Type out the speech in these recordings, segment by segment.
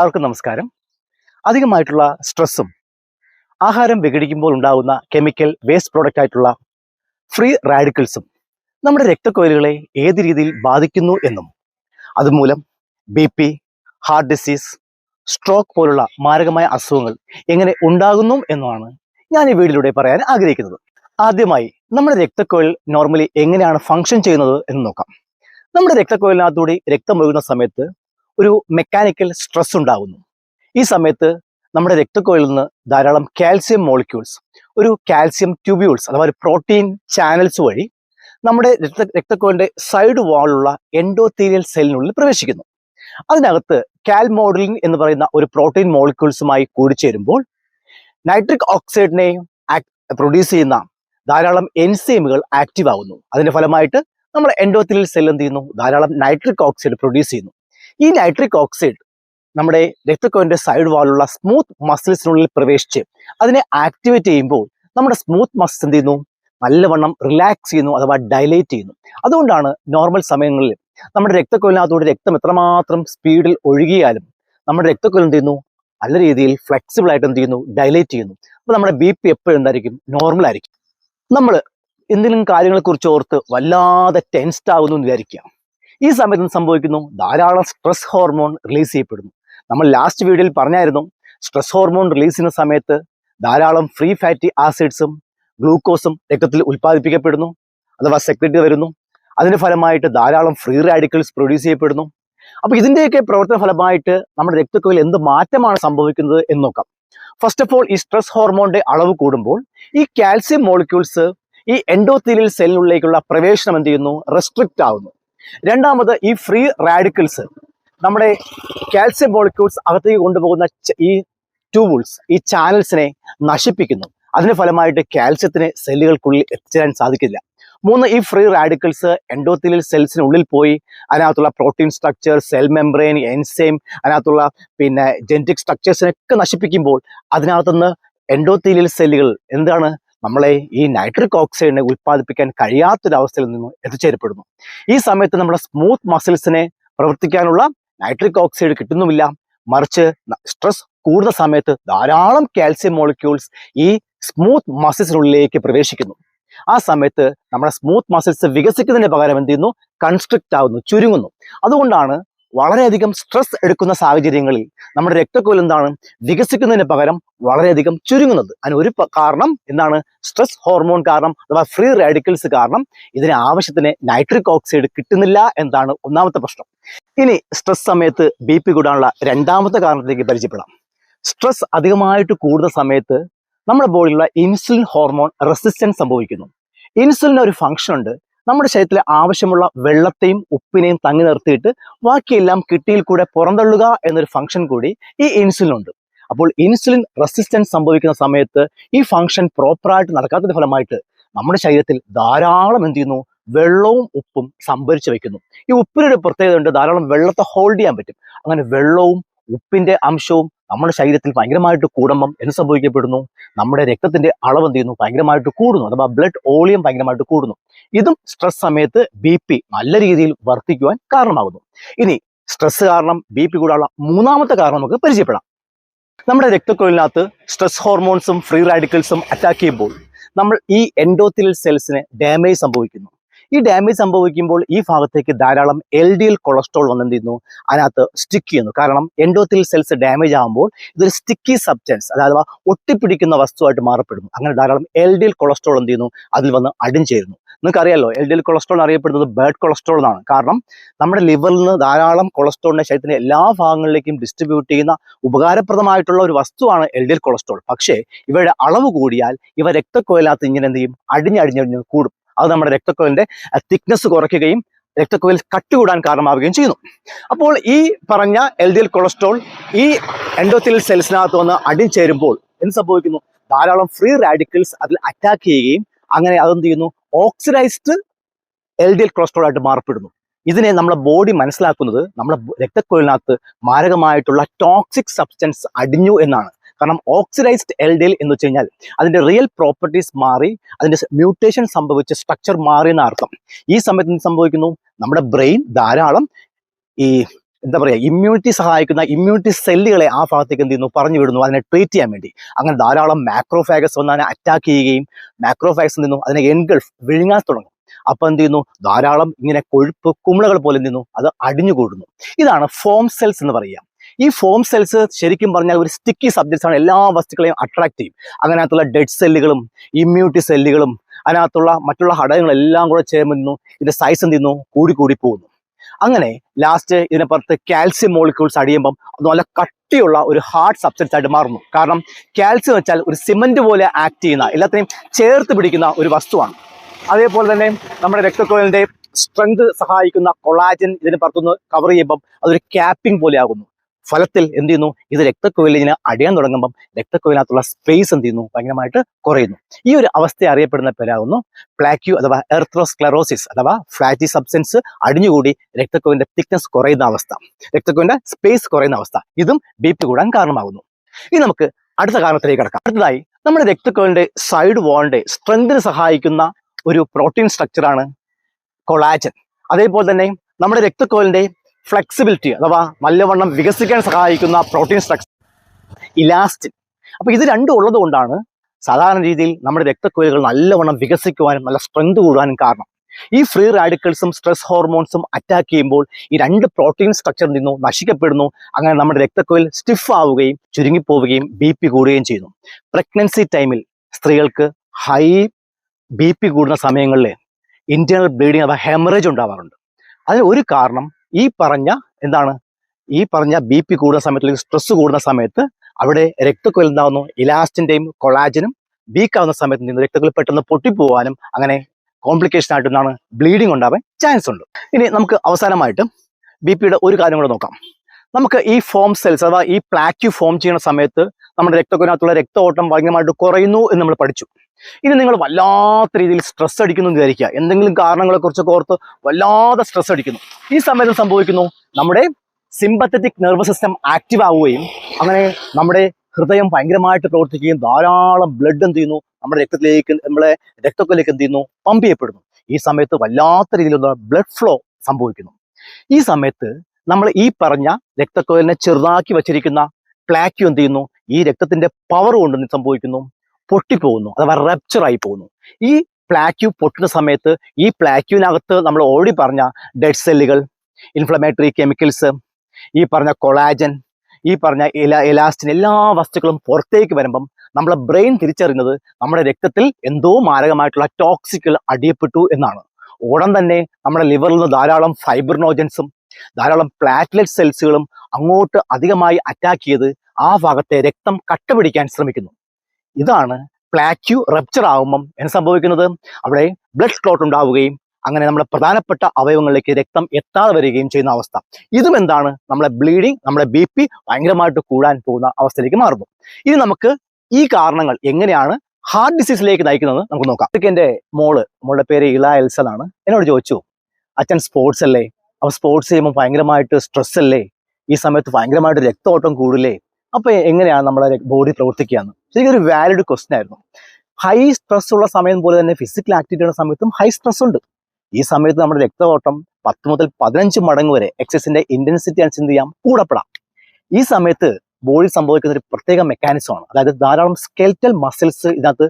എല്ലാവർക്കും നമസ്കാരം. അധികമായിട്ടുള്ള സ്ട്രെസ്സും ആഹാരം വിഘടിക്കുമ്പോൾ ഉണ്ടാകുന്ന കെമിക്കൽ വേസ്റ്റ് പ്രോഡക്റ്റ് ആയിട്ടുള്ള ഫ്രീ റാഡിക്കൽസും നമ്മുടെ രക്തക്കോയിലുകളെ ഏത് രീതിയിൽ ബാധിക്കുന്നു എന്നും അതുമൂലം B P heart disease stroke പോലുള്ള മാരകമായ അസുഖങ്ങൾ എങ്ങനെ ഉണ്ടാകുന്നു എന്നുമാണ് ഞാൻ ഈ വീഡിയോയിലൂടെ പറയാൻ ആഗ്രഹിക്കുന്നത്. ആദ്യമായി നമ്മുടെ രക്തക്കോയിൽ നോർമലി എങ്ങനെയാണ് ഫങ്ഷൻ ചെയ്യുന്നത് എന്ന് നോക്കാം. നമ്മുടെ രക്തക്കൊയിലിനകത്തൂടി രക്തം ഒഴുകുന്ന സമയത്ത് ഒരു മെക്കാനിക്കൽ സ്ട്രെസ് ഉണ്ടാകുന്നു ഈ സമയത്ത് നമ്മുടെ രക്തക്കോയിൽ നിന്ന് ധാരാളം കാൽസ്യം മോളിക്യൂൾസ് ഒരു കാൽസ്യം ട്യൂബ്യൂൾസ് അഥവാ ഒരു പ്രോട്ടീൻ ചാനൽസ് വഴി നമ്മുടെ രക്ത രക്തക്കോയിലിന്റെ സൈഡ് വാളുള്ള എൻഡോത്തീരിയൽ സെല്ലിനുള്ളിൽ പ്രവേശിക്കുന്നു. അതിനകത്ത് കാൽമോഡലിൻ എന്ന് പറയുന്ന ഒരു പ്രോട്ടീൻ മോളിക്യൂൾസുമായി കൂടിച്ചേരുമ്പോൾ നൈട്രിക് ഓക്സൈഡിനെയും പ്രൊഡ്യൂസ് ചെയ്യുന്ന ധാരാളം എൻസൈമുകൾ ആക്റ്റീവ് ആകുന്നു അതിന്റെ ഫലമായിട്ട് നമ്മുടെ എൻഡോത്തിലിൽ സെൽ എന്ത് ചെയ്യുന്നു? ധാരാളം നൈട്രിക് ഓക്സൈഡ് പ്രൊഡ്യൂസ് ചെയ്യുന്നു. ഈ നൈട്രിക് ഓക്സൈഡ് നമ്മുടെ രക്തക്കോവിന്റെ സൈഡ് വാളുള്ള സ്മൂത്ത് മസിൽസിനുള്ളിൽ പ്രവേശിച്ച് അതിനെ ആക്ടിവേറ്റ് ചെയ്യുമ്പോൾ നമ്മുടെ സ്മൂത്ത് മസിൽസ് എന്ത് ചെയ്യുന്നു? നല്ലവണ്ണം റിലാക്സ് ചെയ്യുന്നു അഥവാ ഡയലേറ്റ് ചെയ്യുന്നു. അതുകൊണ്ടാണ് നോർമൽ സമയങ്ങളിൽ നമ്മുടെ രക്തക്കൊലിനകത്തൂടെ രക്തം എത്രമാത്രം സ്പീഡിൽ ഒഴുകിയാലും നമ്മുടെ രക്തക്കൊലം എന്ത് ചെയ്യുന്നു? നല്ല രീതിയിൽ ഫ്ലെക്സിബിൾ ആയിട്ട് എന്ത് ചെയ്യുന്നു? ഡയലേറ്റ് ചെയ്യുന്നു. അപ്പോൾ നമ്മുടെ ബി പി എപ്പോഴും എന്തായിരിക്കും? നോർമൽ ആയിരിക്കും. നമ്മൾ എന്തെങ്കിലും കാര്യങ്ങളെക്കുറിച്ച് ഓർത്ത് വല്ലാതെ ടെൻസ്ഡ് ആകുന്നു എന്ന് വിചാരിക്കുക. ഈ സമയത്ത് സംഭവിക്കുന്നു? ധാരാളം സ്ട്രെസ് ഹോർമോൺ റിലീസ് ചെയ്യപ്പെടുന്നു. നമ്മൾ ലാസ്റ്റ് വീഡിയോയിൽ പറഞ്ഞായിരുന്നു സ്ട്രെസ് ഹോർമോൺ റിലീസ് ചെയ്യുന്ന സമയത്ത് ധാരാളം ഫ്രീ ഫാറ്റി ആസിഡ്സും ഗ്ലൂക്കോസും രക്തത്തിൽ ഉൽപ്പാദിപ്പിക്കപ്പെടുന്നു അഥവാ സെക്രട്ടറി വരുന്നു. അതിന് ഫലമായിട്ട് ധാരാളം ഫ്രീ റാഡിക്കൽസ് പ്രൊഡ്യൂസ് ചെയ്യപ്പെടുന്നു. അപ്പൊ ഇതിന്റെയൊക്കെ പ്രവർത്തന ഫലമായിട്ട് നമ്മുടെ രക്തക്കുഴൽ എന്ത് മാറ്റമാണ് സംഭവിക്കുന്നത് എന്ന് നോക്കാം. ഫസ്റ്റ് ഓഫ് ഓൾ ഈ സ്ട്രെസ് ഹോർമോണിന്റെ അളവ് കൂടുമ്പോൾ ഈ കാൽസ്യം മോളിക്യൂൾസ് ഈ എൻഡോത്തീലിയൽ സെല്ലിനുള്ളിലേക്കുള്ള പ്രവേശനം എന്ത് ചെയ്യുന്നു? റെസ്ട്രിക്റ്റ് ആവുന്നു. രണ്ടാമത് ഈ ഫ്രീ റാഡിക്കൽസ് നമ്മുടെ കാൽസ്യം മോളിക്യൂൾസ് അകത്തേക്ക് കൊണ്ടുപോകുന്ന ഈ ട്യൂബിൾസ് ഈ ചാനൽസിനെ നശിപ്പിക്കുന്നു. അതിന് ഫലമായിട്ട് കാൽസ്യത്തിന് സെല്ലുകൾക്കുള്ളിൽ എത്തിച്ചേരാൻ സാധിക്കില്ല. മൂന്ന് ഈ ഫ്രീ റാഡിക്കൽസ് എൻഡോത്തിലിൽ സെൽസിനുള്ളിൽ പോയി അതിനകത്തുള്ള protein structure cell membrane enzyme അതിനകത്തുള്ള പിന്നെ ജെനറ്റിക് സ്ട്രക്ചേഴ്സിനൊക്കെ നശിപ്പിക്കുമ്പോൾ അതിനകത്തുനിന്ന് എൻഡോത്തീലിയൽ സെല്ലുകൾ എന്താണ്? നമ്മളെ ഈ നൈട്രിക് ഓക്സൈഡിനെ ഉൽപ്പാദിപ്പിക്കാൻ കഴിയാത്തൊരവസ്ഥയിൽ നിന്ന് എത്തിച്ചേരപ്പെടുന്നു. ഈ സമയത്ത് നമ്മുടെ സ്മൂത്ത് മസിൽസിനെ പ്രവർത്തിക്കാനുള്ള നൈട്രിക് ഓക്സൈഡ് കിട്ടുന്നുമില്ല. മറിച്ച് സ്ട്രെസ് കൂടുന്ന സമയത്ത് ധാരാളം കാൽസ്യം മോളിക്യൂൾസ് ഈ സ്മൂത്ത് മസിൽസിനുള്ളിലേക്ക് പ്രവേശിക്കുന്നു. ആ സമയത്ത് നമ്മുടെ സ്മൂത്ത് മസിൽസ് വികസിക്കുന്നതിന് പകരം എന്ത് ചെയ്യുന്നു? കൺസ്ട്രിക്റ്റ് ആവുന്നു ചുരുങ്ങുന്നു. അതുകൊണ്ടാണ് വളരെയധികം സ്ട്രെസ് എടുക്കുന്ന സാഹചര്യങ്ങളിൽ നമ്മുടെ രക്തക്കോലം എന്താണ് വികസിക്കുന്നതിന് പകരം വളരെയധികം ചുരുങ്ങുന്നത്. അതിന് ഒരു കാരണം എന്താണ്? സ്ട്രെസ് ഹോർമോൺ കാരണം അഥവാ ഫ്രീ റാഡിക്കൽസ് കാരണം ഇതിന് ആവശ്യത്തിന് നൈട്രിക് ഓക്സൈഡ് കിട്ടുന്നില്ല എന്നതാണ് ഒന്നാമത്തെ പ്രശ്നം. ഇനി സ്ട്രെസ് സമയത്ത് ബി പി കൂടാനുള്ള രണ്ടാമത്തെ കാരണത്തിലേക്ക് പരിചയപ്പെടാം. സ്ട്രെസ് അധികമായിട്ട് കൂടുന്ന സമയത്ത് നമ്മുടെ ബോഡിയിലുള്ള ഇൻസുലിൻ ഹോർമോൺ റെസിസ്റ്റൻസ് സംഭവിക്കുന്നു. ഇൻസുലിൻ ഒരു ഫംഗ്ഷൻ ഉണ്ട്. നമ്മുടെ ശരീരത്തിൽ ആവശ്യമുള്ള വെള്ളത്തെയും ഉപ്പിനെയും തങ്ങി നിർത്തിയിട്ട് ബാക്കിയെല്ലാം കിട്ടിയിൽ കൂടെ പുറന്തള്ളുക എന്നൊരു ഫംഗ്ഷൻ കൂടി ഈ ഇൻസുലിൻ ഉണ്ട്. അപ്പോൾ ഇൻസുലിൻ റെസിസ്റ്റൻസ് സംഭവിക്കുന്ന സമയത്ത് ഈ ഫംഗ്ഷൻ പ്രോപ്പറായിട്ട് നടക്കാത്തതിന്റെ ഫലമായിട്ട് നമ്മുടെ ശരീരത്തിൽ ധാരാളം എന്ത് ചെയ്യുന്നു? വെള്ളവും ഉപ്പും സംഭരിച്ചു വെക്കുന്നു. ഈ ഉപ്പിനൊരു പ്രത്യേകത ഉണ്ട്. ധാരാളം വെള്ളത്തെ ഹോൾഡ് ചെയ്യാൻ പറ്റും. അങ്ങനെ വെള്ളവും ഉപ്പിന്റെ അംശവും നമ്മുടെ ശരീരത്തിൽ ഭയങ്കരമായിട്ട് കൂടുമ്പം എന്ത് സംഭവിക്കപ്പെടുന്നു? നമ്മുടെ രക്തത്തിന്റെ അളവ് എന്ത് ചെയ്യുന്നു? ഭയങ്കരമായിട്ട് കൂടുന്നു. അഥവാ ബ്ലഡ് ഓളിയം ഭയങ്കരമായിട്ട് കൂടുന്നു. ഇതും സ്ട്രെസ് സമയത്ത് ബി നല്ല രീതിയിൽ വർദ്ധിക്കുവാൻ കാരണമാകുന്നു. ഇനി സ്ട്രെസ് കാരണം ബി പി കൂടാനുള്ള മൂന്നാമത്തെ കാരണം നമുക്ക് പരിചയപ്പെടാം. നമ്മുടെ രക്തക്കൊഴിലിനകത്ത് സ്ട്രെസ് ഹോർമോൺസും ഫ്രീ റാഡിക്കൽസും അറ്റാക്ക് ചെയ്യുമ്പോൾ നമ്മൾ ഈ എൻഡോത്തിലിൽ സെൽസിന് ഡാമേജ് സംഭവിക്കുന്നു. ഈ ഡാമേജ് സംഭവിക്കുമ്പോൾ ഈ ഭാഗത്തേക്ക് ധാരാളം എൽ ഡി എൽ കൊളസ്ട്രോൾ വന്ന് എന്ത് ചെയ്യുന്നു അതിനകത്ത് സ്റ്റിക്ക് ചെയ്യുന്നു. കാരണം എൻഡോത്തിൽ സെൽസ് ഡാമേജ് ആകുമ്പോൾ ഇതൊരു സ്റ്റിക്കി സബ്സ്റ്റൻസ് അതായത് ഒട്ടിപ്പിടിക്കുന്ന വസ്തുവായിട്ട് മാറപ്പെടുന്നു. അങ്ങനെ ധാരാളം എൽ ഡി എൽ കൊളസ്ട്രോൾ എന്ത് ചെയ്യുന്നു അതിൽ വന്ന് അടിഞ്ചേരുന്നു നിങ്ങൾക്കറിയാലോ എൽ ഡി എൽ കൊളസ്ട്രോൾ അറിയപ്പെടുന്നത് ബേഡ് കൊളസ്ട്രോൾ എന്നാണ്. കാരണം നമ്മുടെ ലിവറിൽ നിന്ന് ധാരാളം കൊളസ്ട്രോളിനെ ശരീരത്തിന്റെ എല്ലാ ഭാഗങ്ങളിലേക്കും ഡിസ്ട്രിബ്യൂട്ട് ചെയ്യുന്ന ഉപകാരപ്രദമായിട്ടുള്ള ഒരു വസ്തുവാണ് എൽ ഡി എൽ കൊളസ്ട്രോൾ പക്ഷേ ഇവയുടെ അളവ് കൂടിയാൽ ഇവ രക്തക്കോയിലാത്ത ഇങ്ങനെ എന്ത് ചെയ്യും? അടിഞ്ഞടിഞ്ഞടിഞ്ഞ് കൂടും. അത് നമ്മുടെ രക്തക്കോയിലിന്റെ തിക്നെസ് കുറയ്ക്കുകയും രക്തക്കുഴൽ കട്ടി കൂടാൻ കാരണമാവുകയും ചെയ്യുന്നു. അപ്പോൾ ഈ പറഞ്ഞ എൽ ഡി എൽ കൊളസ്ട്രോൾ ഈ എൻഡോത്തിൽ സെൽസിനകത്ത് വന്ന് അടിച്ചേരുമ്പോൾ എന്ത് സംഭവിക്കുന്നു? ധാരാളം ഫ്രീ റാഡിക്കൽസ് അതിൽ അറ്റാക്ക് ചെയ്യുകയും അങ്ങനെ അതെന്ത് ചെയ്യുന്നു? Oxidised L D L cholesterol ആയിട്ട് മാറപ്പെടുന്നു. ഇതിനെ നമ്മുടെ ബോഡി മനസ്സിലാക്കുന്നത് നമ്മുടെ രക്തക്കൊഴിലിനകത്ത് മാരകമായിട്ടുള്ള ടോക്സിക് സബ്സ്റ്റൻസ് അടിഞ്ഞു എന്നാണ്. കാരണം ഓക്സിഡൈസ്ഡ് എൽ ഡി എൽ എന്ന് വെച്ച് കഴിഞ്ഞാൽ അതിന്റെ റിയൽ പ്രോപ്പർട്ടീസ് മാറി അതിന്റെ മ്യൂട്ടേഷൻ സംഭവിച്ച സ്ട്രക്ചർ മാറി എന്ന അർത്ഥം. ഈ സമയത്ത് എന്ത് സംഭവിക്കുന്നു? നമ്മുടെ ബ്രെയിൻ ധാരാളം ഈ എന്താ പറയുക ഇമ്മ്യൂണിറ്റി സഹായിക്കുന്ന ഇമ്മ്യൂണിറ്റി സെല്ലുകളെ ആ ഭാഗത്തേക്ക് എന്ത് ചെയ്യുന്നു? പറഞ്ഞു വിടുന്നു. അതിനെ ട്രീറ്റ് ചെയ്യാൻ വേണ്ടി. അങ്ങനെ ധാരാളം മാക്രോഫാഗസ് വന്ന് അതിനെ അറ്റാക്ക് ചെയ്യുകയും മാക്രോഫാഗസ് ചെയ്യുന്നു? അതിനെ എൻഗൾഫ് വിഴുങ്ങാൻ തുടങ്ങും. അപ്പൊ എന്ത് ചെയ്യുന്നു? ധാരാളം ഇങ്ങനെ കൊഴുപ്പ് കുമിളകൾ പോലെ എന്ത് ചെയ്യുന്നു? അത് അടിഞ്ഞുകൂടുന്നു ഇതാണ് ഫോം സെൽസ് എന്ന് പറയുക. ഈ ഫോം സെൽസ് ശരിക്കും പറഞ്ഞാൽ ഒരു സ്റ്റിക്കി സബ്ജക്ട്സ് ആണ്. എല്ലാ വസ്തുക്കളെയും അട്രാക്ട് ചെയ്യും. അങ്ങനകത്തുള്ള ഡെഡ് സെല്ലുകളും ഇമ്മ്യൂണിറ്റി സെല്ലുകളും അതിനകത്തുള്ള മറ്റുള്ള ഘടകങ്ങളെല്ലാം കൂടെ ചേർന്നു ഇതിന്റെ സൈസ് എന്ത് ചെയ്യുന്നു? കൂടി കൂടി പോകുന്നു. അങ്ങനെ ലാസ്റ്റ് ഇതിനപ്പുറത്ത് കാൽസ്യം മോളിക്യൂൾസ് അടിയുമ്പം അത് നല്ല കട്ടിയുള്ള ഒരു ഹാർഡ് സബ്സ്റ്റൻസ് ആയിട്ട് മാറുന്നു. കാരണം കാൽസ്യം വെച്ചാൽ ഒരു സിമന്റ് പോലെ ആക്ട് ചെയ്യുന്ന എല്ലാത്തിനെയും ചേർത്ത് പിടിക്കുന്ന ഒരു വസ്തുവാണ്. അതേപോലെ തന്നെ നമ്മുടെ രക്തക്കോലിന്റെ സ്ട്രെങ്ത് സഹായിക്കുന്ന കൊളാജൻ ഇതിന് പുറത്തുനിന്ന് കവർ ചെയ്യുമ്പം അതൊരു ക്യാപ്പിംഗ് പോലെ ആകുന്നു ഫലത്തിൽ എന്ത് ചെയ്യുന്നു? ഇത് രക്തക്കുഴലിന് അടിയാൻ തുടങ്ങുമ്പം രക്തക്കൊയിലിനകത്തുള്ള സ്പേസ് എന്ത് ചെയ്യുന്നു? ഭയങ്കരമായിട്ട് കുറയുന്നു. ഈ ഒരു അവസ്ഥ അറിയപ്പെടുന്ന പേരാകുന്നു പ്ലാക്യു അഥവാ എർത്രോസ്ക്ലറോസിസ് അഥവാ ഫ്ലാറ്റി സബ്സ്റ്റൻസ് അടിഞ്ഞുകൂടി രക്തക്കുഴലിന്റെ തിക്നെസ് കുറയുന്ന അവസ്ഥ. രക്തക്കുഴലിന്റെ സ്പേസ് കുറയുന്ന അവസ്ഥ. ഇതും ബി പി കൂടാൻ കാരണമാകുന്നു. ഇനി നമുക്ക് അടുത്ത കാരണത്തിലേക്ക് കിടക്കാം. അടുത്തതായി നമ്മുടെ രക്തക്കുഴലിന്റെ സൈഡ് വാളിന്റെ സ്ട്രെങ്തിന് സഹായിക്കുന്ന ഒരു പ്രോട്ടീൻ സ്ട്രക്ചറാണ് കൊളാജൻ. അതേപോലെ തന്നെ നമ്മുടെ രക്തക്കുഴലിന്റെ ഫ്ലെക്സിബിലിറ്റി അഥവാ നല്ലവണ്ണം വികസിക്കാൻ സഹായിക്കുന്ന പ്രോട്ടീൻ സ്ട്രക്ചർ ഇലാസ്റ്റിൻ അപ്പോൾ ഇത് രണ്ടും ഉള്ളത് കൊണ്ടാണ് സാധാരണ രീതിയിൽ നമ്മുടെ രക്തക്കുഴലുകൾ നല്ലവണ്ണം വികസിക്കുവാനും നല്ല സ്ട്രെങ്ത് കൂടാനും കാരണം. ഈ ഫ്രീ റാഡിക്കൽസും സ്ട്രെസ് ഹോർമോൺസും അറ്റാക്ക് ചെയ്യുമ്പോൾ ഈ രണ്ട് പ്രോട്ടീൻ സ്ട്രക്ചറിൽ നിന്നും നശിക്കപ്പെടുന്നു. അങ്ങനെ നമ്മുടെ രക്തക്കുഴൽ സ്റ്റിഫ് ആവുകയും ചുരുങ്ങിപ്പോവുകയും ബി പി കൂടുകയും ചെയ്യുന്നു. പ്രഗ്നൻസി ടൈമിൽ സ്ത്രീകൾക്ക് ഹൈ ബി പി കൂടുന്ന സമയങ്ങളിൽ ഇന്റേണൽ ബ്ലീഡിങ് അഥവാ ഹെമറേജ് ഉണ്ടാവാറുണ്ട്. അതിന് ഒരു കാരണം ഈ പറഞ്ഞ എന്താണ്? ഈ പറഞ്ഞ ബി പി കൂടുന്ന സമയത്ത് അല്ലെങ്കിൽ സ്ട്രെസ് കൂടുന്ന സമയത്ത് അവിടെ രക്തക്കുഴൽ എന്താവുന്നു ഇലാസ്റ്റിന്റെയും കൊളാജനും വീക്ക് ആവുന്ന സമയത്ത് നിന്ന് രക്തക്കൊലി പെട്ടെന്ന് പൊട്ടിപ്പോവാനും അങ്ങനെ കോംപ്ലിക്കേഷൻ ആയിട്ട് എന്താണ്? ബ്ലീഡിങ് ഉണ്ടാവാൻ ചാൻസ് ഉണ്ട്. ഇനി നമുക്ക് അവസാനമായിട്ട് ബി പിയുടെ ഒരു കാര്യം കൂടെ നോക്കാം. നമുക്ക് ഈ ഫോം സെൽസ് അഥവാ ഈ പ്ലാക്യു ഫോം ചെയ്യുന്ന സമയത്ത് നമ്മുടെ രക്തക്കുഴലിനകത്തുള്ള രക്തഓട്ടം ഭയങ്കരമായിട്ട് കുറയുന്നു എന്ന് നമ്മൾ പഠിച്ചു. ഇനി നിങ്ങൾ വല്ലാത്ത രീതിയിൽ സ്ട്രെസ് അടിക്കുന്നു വിചാരിക്കുക. എന്തെങ്കിലും കാരണങ്ങളെ കുറിച്ച് ഓർത്ത് വല്ലാതെ സ്ട്രെസ് അടിക്കുന്നു. ഈ സമയത്ത് സംഭവിക്കുന്നു? നമ്മുടെ സിമ്പത്തറ്റിക് നെർവസ് സിസ്റ്റം ആക്റ്റീവ് ആവുകയും അങ്ങനെ നമ്മുടെ ഹൃദയം ഭയങ്കരമായിട്ട് പ്രവർത്തിക്കുകയും ധാരാളം ബ്ലഡ് എന്ത് ചെയ്യുന്നു? നമ്മുടെ രക്തത്തിലേക്ക് നമ്മളെ രക്തത്തിലേക്ക് എന്ത് ചെയ്യുന്നു? പമ്പ് ചെയ്യപ്പെടുന്നു. ഈ സമയത്ത് വല്ലാത്ത രീതിയിലുള്ള ബ്ലഡ് ഫ്ലോ സംഭവിക്കുന്നു. ഈ സമയത്ത് നമ്മൾ ഈ പറഞ്ഞ രക്തക്കൊലിനെ ചെറുതാക്കി വച്ചിരിക്കുന്ന പ്ലാക്യു എന്ത് ചെയ്യുന്നു? ഈ രക്തത്തിന്റെ പവർ കൊണ്ട് സംഭവിക്കുന്നു? പൊട്ടിപ്പോകുന്നു അഥവാ റപ്ചർ ആയി പോകുന്നു. ഈ പ്ലാക്യു പൊട്ടുന്ന സമയത്ത് ഈ പ്ലാക്യുവിനകത്ത് നമ്മൾ ഓൾറെഡി പറഞ്ഞ ഡെഡ് സെല്ലുകൾ ഇൻഫ്ലമേറ്ററി കെമിക്കൽസ് ഈ പറഞ്ഞ കൊളാജൻ ഈ പറഞ്ഞ ഇല എലാസ്റ്റിൻ എല്ലാ വസ്തുക്കളും പുറത്തേക്ക് വരുമ്പം നമ്മളെ ബ്രെയിൻ തിരിച്ചറിയുന്നത് നമ്മുടെ രക്തത്തിൽ എന്തോ മാരകമായിട്ടുള്ള ടോക്സിക്കൽ അടിയപ്പെട്ടു എന്നാണ്. ഉടൻ തന്നെ നമ്മുടെ ലിവറിൽ നിന്ന് ധാരാളം ഫൈബ്രിനോജൻസും ധാരാളം പ്ലാറ്റ്ലെറ്റ് സെൽസുകളും അങ്ങോട്ട് അധികമായി അറ്റാക്ക് ചെയ്ത് ആ ഭാഗത്തെ രക്തം കട്ടപിടിക്കാൻ ശ്രമിക്കുന്നു. ഇതാണ് പ്ലാറ്റ്യു റപ്ചർ ആകുമ്പം എന്ത് സംഭവിക്കുന്നത്? അവിടെ ബ്ലഡ് ക്ലോട്ട് ഉണ്ടാവുകയും അങ്ങനെ നമ്മുടെ പ്രധാനപ്പെട്ട അവയവങ്ങളിലേക്ക് രക്തം എത്താതെ വരികയും ചെയ്യുന്ന അവസ്ഥ. ഇതും എന്താണ്? നമ്മളെ ബ്ലീഡിങ് നമ്മുടെ ബി പി ഭയങ്കരമായിട്ട് കൂടാൻ പോകുന്ന അവസ്ഥയിലേക്ക് മാറുന്നു. ഇനി നമുക്ക് ഈ കാരണങ്ങൾ എങ്ങനെയാണ് ഹാർട്ട് ഡിസീസിലേക്ക് നയിക്കുന്നത് നമുക്ക് നോക്കാം. എന്റെ മോൾ മോളുടെ പേര് ഇള എൽസ എന്നാണ് എന്നോട് ചോദിച്ചു അച്ഛൻ സ്പോർട്സ് അല്ലേ? അപ്പൊ സ്പോർട്സ് ചെയ്യുമ്പോൾ ഭയങ്കരമായിട്ട് സ്ട്രെസ് അല്ലേ? ഈ സമയത്ത് ഭയങ്കരമായിട്ട് രക്തോട്ടം കൂടില്ലേ അപ്പൊ എങ്ങനെയാണ് നമ്മുടെ ബോഡി പ്രവർത്തിക്കുകയെന്ന്? ശരിക്കും ഒരു വാലിഡ് ക്വസ്റ്റൻ ആയിരുന്നു. ഹൈ സ്ട്രെസ് ഉള്ള സമയം പോലെ തന്നെ ഫിസിക്കൽ ആക്ടിവിറ്റിയുടെ സമയത്തും ഹൈ സ്ട്രെസ് ഉണ്ട്. ഈ സമയത്ത് നമ്മുടെ രക്തഓട്ടം പത്ത് മുതൽ പതിനഞ്ച് മടങ്ങ് വരെ എക്സസിന്റെ ഇന്റൻസിറ്റി അനുസരിച്ച് എന്ത് ചെയ്യാം? കൂടപ്പെടാം. ഈ സമയത്ത് ബോഡി സംഭവിക്കുന്ന ഒരു പ്രത്യേക മെക്കാനിസം ആണ്. അതായത് ധാരാളം സ്കെൽറ്റൽ മസിൽസ് ഇതിനകത്ത്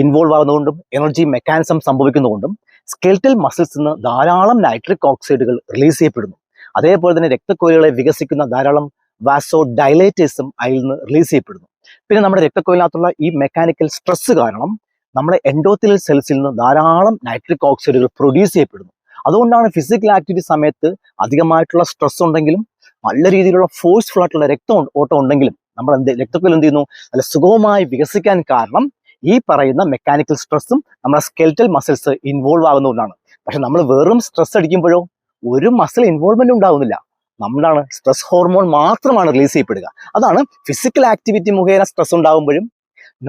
ഇൻവോൾവ് ആകുന്നതുകൊണ്ടും എനർജി മെക്കാനിസം സംഭവിക്കുന്നതുകൊണ്ടും സ്കെൽറ്റൽ മസിൽസ് നിന്ന് ധാരാളം നൈട്രിക് ഓക്സൈഡുകൾ റിലീസ് ചെയ്യപ്പെടുന്നു. അതേപോലെ തന്നെ രക്തക്കോലുകളെ വികസിക്കുന്ന ധാരാളം വാസോ ഡയലേറ്റേഴ്സും അതിൽ നിന്ന് റിലീസ് ചെയ്യപ്പെടുന്നു. പിന്നെ നമ്മുടെ രക്തക്കുഴലിനകത്തുള്ള ഈ മെക്കാനിക്കൽ സ്ട്രെസ് കാരണം നമ്മുടെ എൻഡോത്തിൽ സെൽസിൽ നിന്ന് ധാരാളം നൈട്രിക് ഓക്സൈഡുകൾ പ്രൊഡ്യൂസ് ചെയ്യപ്പെടുന്നു. അതുകൊണ്ടാണ് ഫിസിക്കൽ ആക്ടിവിറ്റി സമയത്ത് അധികമായിട്ടുള്ള സ്ട്രെസ് ഉണ്ടെങ്കിലും നല്ല രീതിയിലുള്ള ഫോഴ്സ്ഫുൾ ആയിട്ടുള്ള രക്തം ഓട്ടം ഉണ്ടെങ്കിലും നമ്മൾ എന്ത് രക്തക്കുഴൽ എന്ത് ചെയ്യുന്നു? നല്ല സുഗമമായി വികസിക്കാൻ കാരണം ഈ പറയുന്ന മെക്കാനിക്കൽ സ്ട്രെസ്സും നമ്മുടെ സ്കെൽറ്റൽ മസിൽസ് ഇൻവോൾവ് ആകുന്നതുകൊണ്ടാണ്. പക്ഷെ നമ്മൾ വെറും സ്ട്രെസ് അടിക്കുമ്പോഴോ ഒരു മസിൽ ഇൻവോൾവ്മെന്റ് ഉണ്ടാവുന്നില്ല. നമ്മളാണ് സ്ട്രെസ് ഹോർമോൺ മാത്രമാണ് റിലീസ് ചെയ്യപ്പെടുക. അതാണ് ഫിസിക്കൽ ആക്ടിവിറ്റി മുഖേന സ്ട്രെസ് ഉണ്ടാകുമ്പോഴും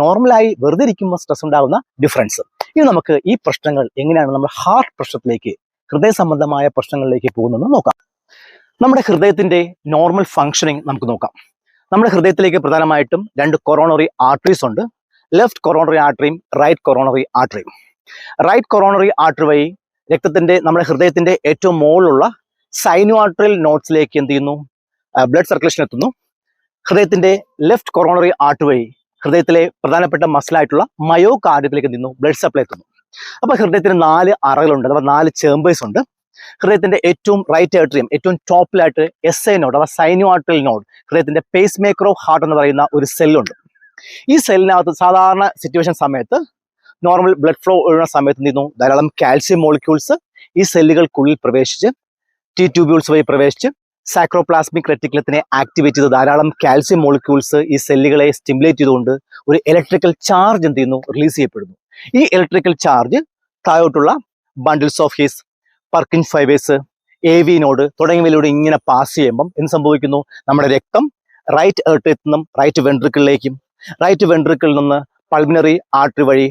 നോർമലായി വെറുതെ ഇരിക്കുമ്പോൾ സ്ട്രെസ് ഉണ്ടാകുന്ന ഡിഫറൻസ് ഇനി നമുക്ക് ഈ പ്രശ്നങ്ങൾ എങ്ങനെയാണ് നമ്മുടെ ഹാർട്ട് പ്രശ്നത്തിലേക്ക് ഹൃദയ സംബന്ധമായ പ്രശ്നങ്ങളിലേക്ക് പോകുന്നതെന്ന് നോക്കാം. നമ്മുടെ ഹൃദയത്തിന്റെ നോർമൽ ഫങ്ഷനിങ് നമുക്ക് നോക്കാം. നമ്മുടെ ഹൃദയത്തിലേക്ക് പ്രധാനമായിട്ടും രണ്ട് കൊറോണറി ആർട്ടറീസ് ഉണ്ട്. ലെഫ്റ്റ് കൊറോണറി ആർട്ടറിയും റൈറ്റ് കൊറോണറി ആർട്ടറിയും റൈറ്റ് കൊറോണറി ആർട്ടറി വഴി രക്തത്തിന്റെ നമ്മുടെ ഹൃദയത്തിന്റെ ഏറ്റവും മുകളിലുള്ള സൈനോ ആർട്ടറിയൽ നോട്ട്സിലേക്ക് എന്ത് ചെയ്യുന്നു? ബ്ലഡ് സർക്കുലേഷൻ എത്തുന്നു. ഹൃദയത്തിന്റെ ലെഫ്റ്റ് കൊറോണറി ആർട്ട് വഴി ഹൃദയത്തിലെ പ്രധാനപ്പെട്ട മസിലായിട്ടുള്ള മയോ കാർഡിയത്തിലേക്ക് എന്ത് ചെയ്യുന്നു? ബ്ലഡ് സപ്ലൈ എത്തുന്നു. അപ്പൊ ഹൃദയത്തിന് നാല് അറകളുണ്ട് അഥവാ നാല് ചേമ്പേഴ്സ് ഉണ്ട് ഹൃദയത്തിന്റെ ഏറ്റവും റൈറ്റ് ഏട്രിയം ഏറ്റവും ടോപ്പിലായിട്ട് എസ് ഐ നോഡ് അഥവാ സൈനോ നോഡ് ഹൃദയത്തിന്റെ പേസ് മേക്കർ ഓഫ് ഹാർട്ട് എന്ന് പറയുന്ന ഒരു സെല്ലുണ്ട് ഈ സെല്ലിനകത്ത് സാധാരണ സിറ്റുവേഷൻ സമയത്ത് നോർമൽ ബ്ലഡ് ഫ്ലോ ഒഴുകുന്ന സമയത്ത് നിന്നു ധാരാളം കാൽസ്യം മോളിക്യൂൾസ് ഈ സെല്ലുകൾക്കുള്ളിൽ പ്രവേശിച്ച് ടി ട്യൂബ്യൂൾസ് വഴി പ്രവേശിച്ച് സൈക്രോപ്ലാസ്മിക് റെറ്റിക്കുലത്തിനെ ആക്ടിവേറ്റ് ചെയ്ത് ധാരാളം കാൽസ്യം മോളിക്യൂൾസ് ഈ സെല്ലുകളെ സ്റ്റിമുലേറ്റ് ചെയ്തുകൊണ്ട് ഒരു ഇലക്ട്രിക്കൽ ചാർജ് എന്ത് ചെയ്യുന്നു? റിലീസ് ചെയ്യപ്പെടുന്നു. ഈ electrical charge താഴോട്ടുള്ള bundles of His Purkinje fibres A V node തുടങ്ങിയവയിലൂടെ ഇങ്ങനെ പാസ് ചെയ്യുമ്പം എന്ത് സംഭവിക്കുന്നു? നമ്മുടെ രക്തം റൈറ്റ് ഏർട്ടിൽ നിന്നും റൈറ്റ് വെൻട്രിക്കിളിലേക്കും റൈറ്റ് വെൻട്രിക്കിളിൽ നിന്ന് പൾമിനറി ആർട്ടറി വഴി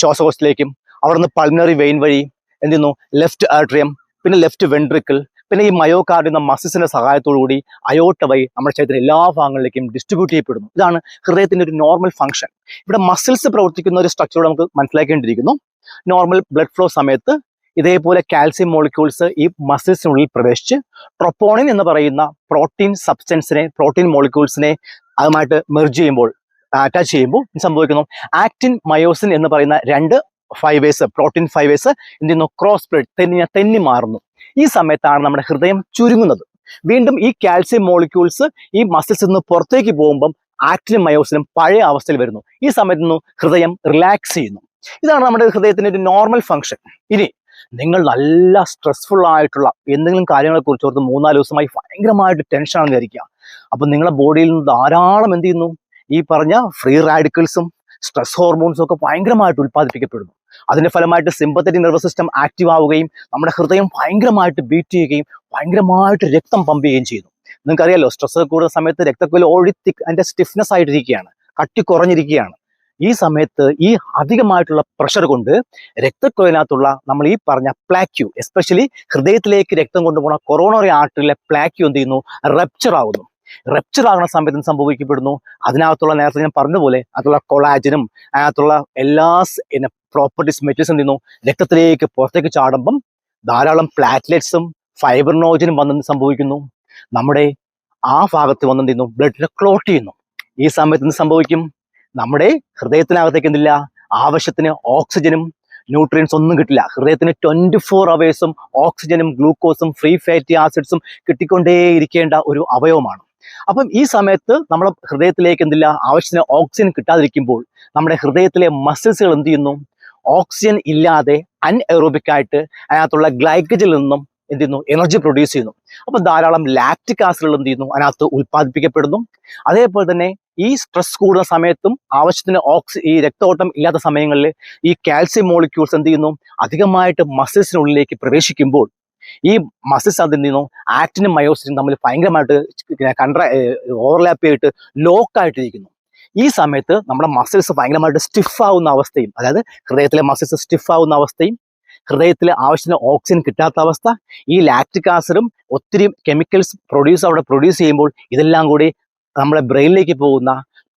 ശ്വാസകോശത്തിലേക്കും അവിടെ നിന്ന് പൾമിനറി വെയിൻ വഴി എന്ത് ചെയ്യുന്നു? ലെഫ്റ്റ് ആർട്രിയം പിന്നെ ലെഫ്റ്റ് വെൻട്രിക്കിൾ പിന്നെ ഈ മയോകാർഡ് എന്ന മസിസിന്റെ സഹായത്തോടു കൂടി അയോട്ട വഴി നമ്മുടെ ശരീരത്തിന്റെ എല്ലാ ഭാഗങ്ങളിലേക്കും ഡിസ്ട്രിബ്യൂട്ട് ചെയ്യപ്പെടുന്നു. ഇതാണ് ഹൃദയത്തിന്റെ ഒരു നോർമൽ ഫംഗ്ഷൻ ഇവിടെ മസിൽസ് പ്രവർത്തിക്കുന്ന ഒരു സ്ട്രക്ചർ നമുക്ക് മനസ്സിലാക്കേണ്ടിയിരിക്കുന്നു. നോർമൽ ബ്ലഡ് ഫ്ലോ സമയത്ത് ഇതേപോലെ കാൽസ്യം മോളിക്യൂൾസ് ഈ മസിൽസിനുള്ളിൽ പ്രവേശിച്ച് ട്രൊപ്പോണിൻ എന്ന് പറയുന്ന പ്രോട്ടീൻ സബ്സ്റ്റൻസിനെ പ്രോട്ടീൻ മോളിക്യൂൾസിനെ അതുമായിട്ട് മെർജ് ചെയ്യുമ്പോൾ അറ്റാച്ച് ചെയ്യുമ്പോൾ സംഭവിക്കുന്നു? ആക്ടിൻ മയോസിൻ എന്ന് പറയുന്ന രണ്ട് ഫൈബേഴ്സ് പ്രോട്ടീൻ ഫൈബേഴ്സ് എന്ത് ചെയ്യുന്നു ക്രോസ് ബ്ലഡ് തെന്നി തെന്നി മാറുന്നു. ഈ സമയത്താണ് നമ്മുടെ ഹൃദയം ചുരുങ്ങുന്നത്. വീണ്ടും ഈ കാൽസ്യം മോളിക്യൂൾസ് ഈ മസിൽസിൽ നിന്ന് പുറത്തേക്ക് പോകുമ്പം ആക്ടിനും മയോസിനും പഴയ അവസ്ഥയിൽ വരുന്നു. ഈ സമയത്ത് നിന്ന് ഹൃദയം റിലാക്സ് ചെയ്യുന്നു. ഇതാണ് നമ്മുടെ ഹൃദയത്തിന്റെ ഒരു നോർമൽ ഫംഗ്ഷൻ ഇനി നിങ്ങൾ നല്ല സ്ട്രെസ്ഫുൾ ആയിട്ടുള്ള എന്തെങ്കിലും കാര്യങ്ങളെ കുറിച്ച് ഓർത്ത് മൂന്നാൽ ദിവസമായി ഭയങ്കരമായിട്ട് ടെൻഷനാണ് വിചാരിക്കുക. അപ്പം നിങ്ങളുടെ ബോഡിയിൽ നിന്ന് ധാരാളം എന്ത് ചെയ്യുന്നു? ഈ പറഞ്ഞ ഫ്രീ റാഡിക്കൽസും സ്ട്രെസ് ഹോർമോൺസും ഒക്കെ ഭയങ്കരമായിട്ട് ഉൽപ്പാദിപ്പിക്കപ്പെടുന്നു. അതിന്റെ ഫലമായിട്ട് സിമ്പത്തറ്റിക് നെർവസ് സിസ്റ്റം ആക്റ്റീവ് ആവുകയും നമ്മുടെ ഹൃദയം ഭയങ്കരമായിട്ട് ബീറ്റ് ചെയ്യുകയും ഭയങ്കരമായിട്ട് രക്തം പമ്പ് ചെയ്യുകയും ചെയ്യുന്നു. നിങ്ങൾക്കറിയാലോ സ്ട്രെസ് കൂടുന്ന സമയത്ത് രക്തക്കുല തിക്ക് അതിന്റെ സ്റ്റിഫ്നെസ് ആയിട്ടിരിക്കുകയാണ് കട്ടി കുറഞ്ഞിരിക്കുകയാണ്. ഈ സമയത്ത് ഈ അധികമായിട്ടുള്ള പ്രഷർ കൊണ്ട് രക്തക്കുഴലിനകത്തുള്ള നമ്മൾ ഈ പറഞ്ഞ പ്ലാക്യു എസ്പെഷ്യലി ഹൃദയത്തിലേക്ക് രക്തം കൊണ്ടുപോകുന്ന കൊറോണറി ആർട്ടറിയിലെ പ്ലാക്യു എന്ത് ചെയ്യുന്നു? റപ്ചർ ആകുന്നു റപ്ചർ ആകുന്ന സമയത്ത് സംഭവിക്കപ്പെടുന്നു. അതിനകത്തുള്ള നേരത്തെ ഞാൻ പറഞ്ഞ പോലെ അതിലുള്ള കൊളാജനും അതിനകത്തുള്ള എല്ലാ പ്രോപ്പർട്ടീസ് മെറ്റീരിയൽസ് ചെയ്യുന്നു? രക്തത്തിലേക്ക് പുറത്തേക്ക് ചാടുമ്പം ധാരാളം പ്ലാറ്റ്ലെറ്റ്സും ഫൈബറിനോജനും വന്നെന്ന് സംഭവിക്കുന്നു? നമ്മുടെ ആ ഭാഗത്ത് വന്നെന്ത് ചെയ്യുന്നു? ബ്ലഡിനെ ക്ലോട്ട് ചെയ്യുന്നു. ഈ സമയത്ത് എന്ത് സംഭവിക്കും? നമ്മുടെ ഹൃദയത്തിനകത്തേക്ക് എന്തില്ല? ആവശ്യത്തിന് ഓക്സിജനും ന്യൂട്രിയൻസ് ഒന്നും കിട്ടില്ല. ഹൃദയത്തിന് ട്വന്റി ഫോർ അവേഴ്സും ഓക്സിജനും ഗ്ലൂക്കോസും ഫ്രീ ഫാറ്റി ആസിഡ്സും കിട്ടിക്കൊണ്ടേയിരിക്കേണ്ട ഒരു അവയവമാണ്. അപ്പം ഈ സമയത്ത് നമ്മുടെ ഹൃദയത്തിലേക്ക് എന്തില്ല? ആവശ്യത്തിന് ഓക്സിജൻ കിട്ടാതിരിക്കുമ്പോൾ നമ്മുടെ ഹൃദയത്തിലെ മസിൽസുകൾ എന്ത് ചെയ്യുന്നു? ഓക്സിജൻ ഇല്ലാതെ അൺഎറോബിക് ആയിട്ട് അതിനകത്തുള്ള ഗ്ലൈക്കജിൽ നിന്നും എന്ത് ചെയ്യുന്നു? എനർജി പ്രൊഡ്യൂസ് ചെയ്യുന്നു. അപ്പം ധാരാളം ലാക്റ്റിക് ആസിഡുകൾ എന്ത് ചെയ്യുന്നു? അതിനകത്ത് ഉൽപ്പാദിപ്പിക്കപ്പെടുന്നു. അതേപോലെ തന്നെ ഈ സ്ട്രെസ് കൂടുന്ന സമയത്തും ആവശ്യത്തിന് ഓക്സി ഈ രക്തഓട്ടം ഇല്ലാത്ത സമയങ്ങളിൽ ഈ കാൽസ്യം മോളിക്യൂൾസ് എന്ത് ചെയ്യുന്നു? അധികമായിട്ട് മസിൽസിനുള്ളിലേക്ക് പ്രവേശിക്കുമ്പോൾ ഈ മസിൽ അത് നിന്നും ആക്ടിനും മയോസിനും തമ്മിൽ ഭയങ്കരമായിട്ട് കണ്ട്ര ഓവർലാപ്പ് ചെയ്തിട്ട് ലോക്കായിട്ടിരിക്കുന്നു ഈ സമയത്ത് നമ്മുടെ മസിൽസ് ഭയങ്കരമായിട്ട് സ്റ്റിഫ് ആവുന്ന അവസ്ഥയും അതായത് ഹൃദയത്തിലെ മസിൽസ് സ്റ്റിഫ് ആവുന്ന അവസ്ഥയും ഹൃദയത്തിൽ ആവശ്യത്തിന് ഓക്സിജൻ കിട്ടാത്ത അവസ്ഥ ഈ ലാക്റ്റിക് ആസിഡും ഒത്തിരി കെമിക്കൽസ് പ്രൊഡ്യൂസ് അവിടെ പ്രൊഡ്യൂസ് ചെയ്യുമ്പോൾ ഇതെല്ലാം കൂടി നമ്മുടെ ബ്രെയിനിലേക്ക് പോകുന്ന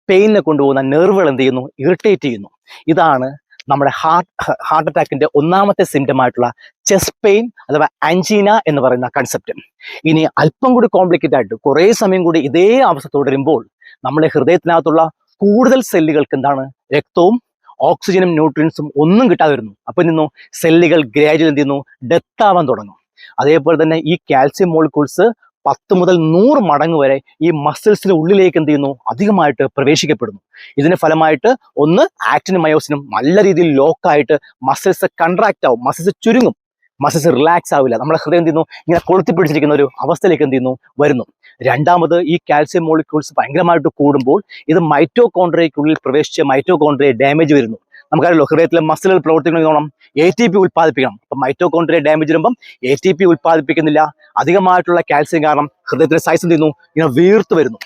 പെയിനിനെ കൊണ്ടുപോകുന്ന നെർവുകൾ എന്ത് ചെയ്യുന്നു? ഇറിറ്റേറ്റ് ചെയ്യുന്നു. ഇതാണ് നമ്മുടെ ഹാർട്ട് ഹാർട്ട് അറ്റാക്കിന്റെ ഒന്നാമത്തെ സിംറ്റം ആയിട്ടുള്ള ചെസ്റ്റ് പെയിൻ അഥവാ ആൻജീന എന്ന് പറയുന്ന കൺസെപ്റ്റ് ഇനി അല്പം കൂടി കോംപ്ലിക്കേറ്റ് ആയിട്ട് കുറേ സമയം കൂടി ഇതേ അവസ്ഥ തുടരുമ്പോൾ നമ്മുടെ ഹൃദയത്തിനകത്തുള്ള കൂടുതൽ സെല്ലുകൾക്ക് എന്താണ്? രക്തവും ഓക്സിജനും ന്യൂട്രിയൻസും ഒന്നും കിട്ടാതെ വരുന്നു. അപ്പൊ നിന്നു സെല്ലുകൾ ഗ്രാജുവൽ എന്ത് ചെയ്യുന്നു ഡെത്ത് ആവാൻ തുടങ്ങും. അതേപോലെ തന്നെ ഈ കാൽസ്യം മോളിക്യൂൾസ് പത്ത് മുതൽ നൂറ് മടങ്ങ് വരെ ഈ മസിൽസിന് ഉള്ളിലേക്ക് എന്ത് ചെയ്യുന്നു? അധികമായിട്ട് പ്രവേശിക്കപ്പെടുന്നു. ഇതിന് ഫലമായിട്ട് ഒന്ന് ആക്ടിനും മയോസിനും നല്ല രീതിയിൽ ലോക്കായിട്ട് മസിൽസ് കൺട്രാക്ട് ആവും. മസിൽസ് ചുരുങ്ങും. മസിൽസ് റിലാക്സ് ആവില്ല. നമ്മുടെ ഹൃദയം എന്ത് ചെയ്യുന്നു? ഇങ്ങനെ കൊളുത്തി പിടിച്ചിരിക്കുന്ന ഒരു അവസ്ഥയിലേക്ക് എന്ത് ചെയ്യുന്നു? വരുന്നു. രണ്ടാമത് ഈ കാൽസ്യം മോളിക്യൂൾസ് ഭയങ്കരമായിട്ട് കൂടുമ്പോൾ ഇത് മൈറ്റോകോൺട്രിയയ്ക്കുള്ളിൽ പ്രവേശിച്ച് മൈറ്റോകോൺട്രിയ ഡാമേജ് വരുന്നു. നമുക്കറിയാലോ ഹൃദയത്തിലെ മസിലുകൾ പ്രവർത്തിക്കണം എ ടി പി ഉൽപ്പാദിപ്പിക്കണം. അപ്പം മൈറ്റോകോൺട്രിയ ഡാമേജ് വരുമ്പം എ ടി പി ഉൽപ്പാദിപ്പിക്കുന്നില്ല. അധികമായിട്ടുള്ള കാൽസ്യം കാരണം ഹൃദയത്തിലെ സൈസ് തിന്നു ഇങ്ങനെ വീർത്ത് വരുന്നു.